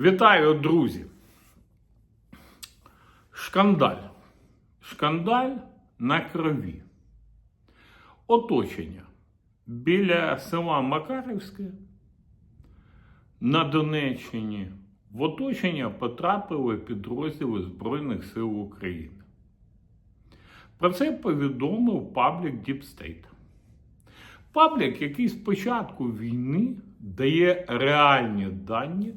Вітаю, друзі. Шкандаль. Шкандаль на крові. Оточення біля села Макарівське на Донеччині. В оточення потрапили підрозділи Збройних сил України. Про це повідомив паблік State. Паблік, який з початку війни дає реальні дані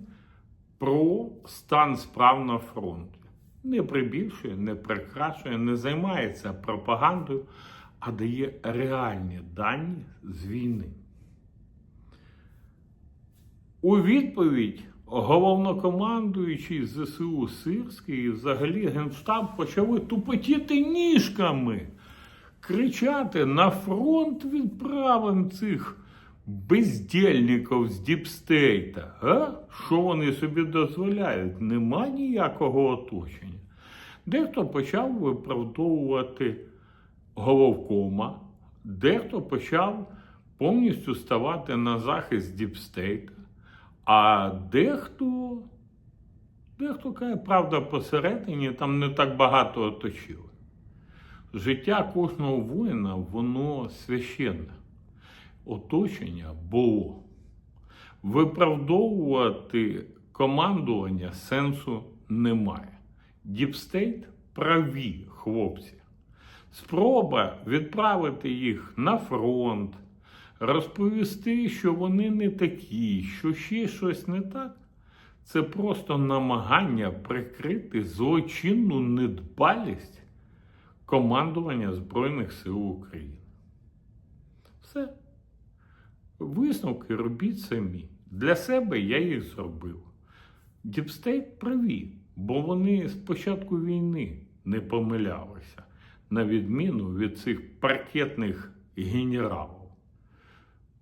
про стан справ на фронті. Не прибільшує, не прикрашує, не займається пропагандою, а дає реальні дані з війни. У відповідь головнокомандуючий ЗСУ Сирський і взагалі Генштаб почали тупотіти ніжками, кричати: на фронт відправимо цих бездільників з діпстейта. А? Що вони собі дозволяють? Нема ніякого оточення. Дехто почав виправдовувати головкома, дехто почав повністю ставати на захист діпстейта, а дехто, дехто каже, правда, посередині там не так багато оточили. Життя кожного воїна, воно священне. Оточення було. Виправдовувати командування сенсу немає. Діпстейт праві хлопці. Спроба відправити їх на фронт, розповісти, що вони не такі, що ще щось не так. Це просто намагання прикрити злочинну недбалість командування Збройних сил України. Все. Висновки робіть самі. Для себе я їх зробив. Діпстейт праві, бо вони з початку війни не помилялися, на відміну від цих паркетних генералів.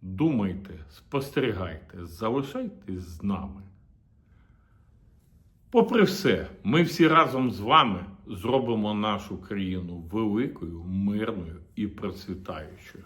Думайте, спостерігайте, залишайтесь з нами. Попри все, ми всі разом з вами зробимо нашу країну великою, мирною і процвітаючою.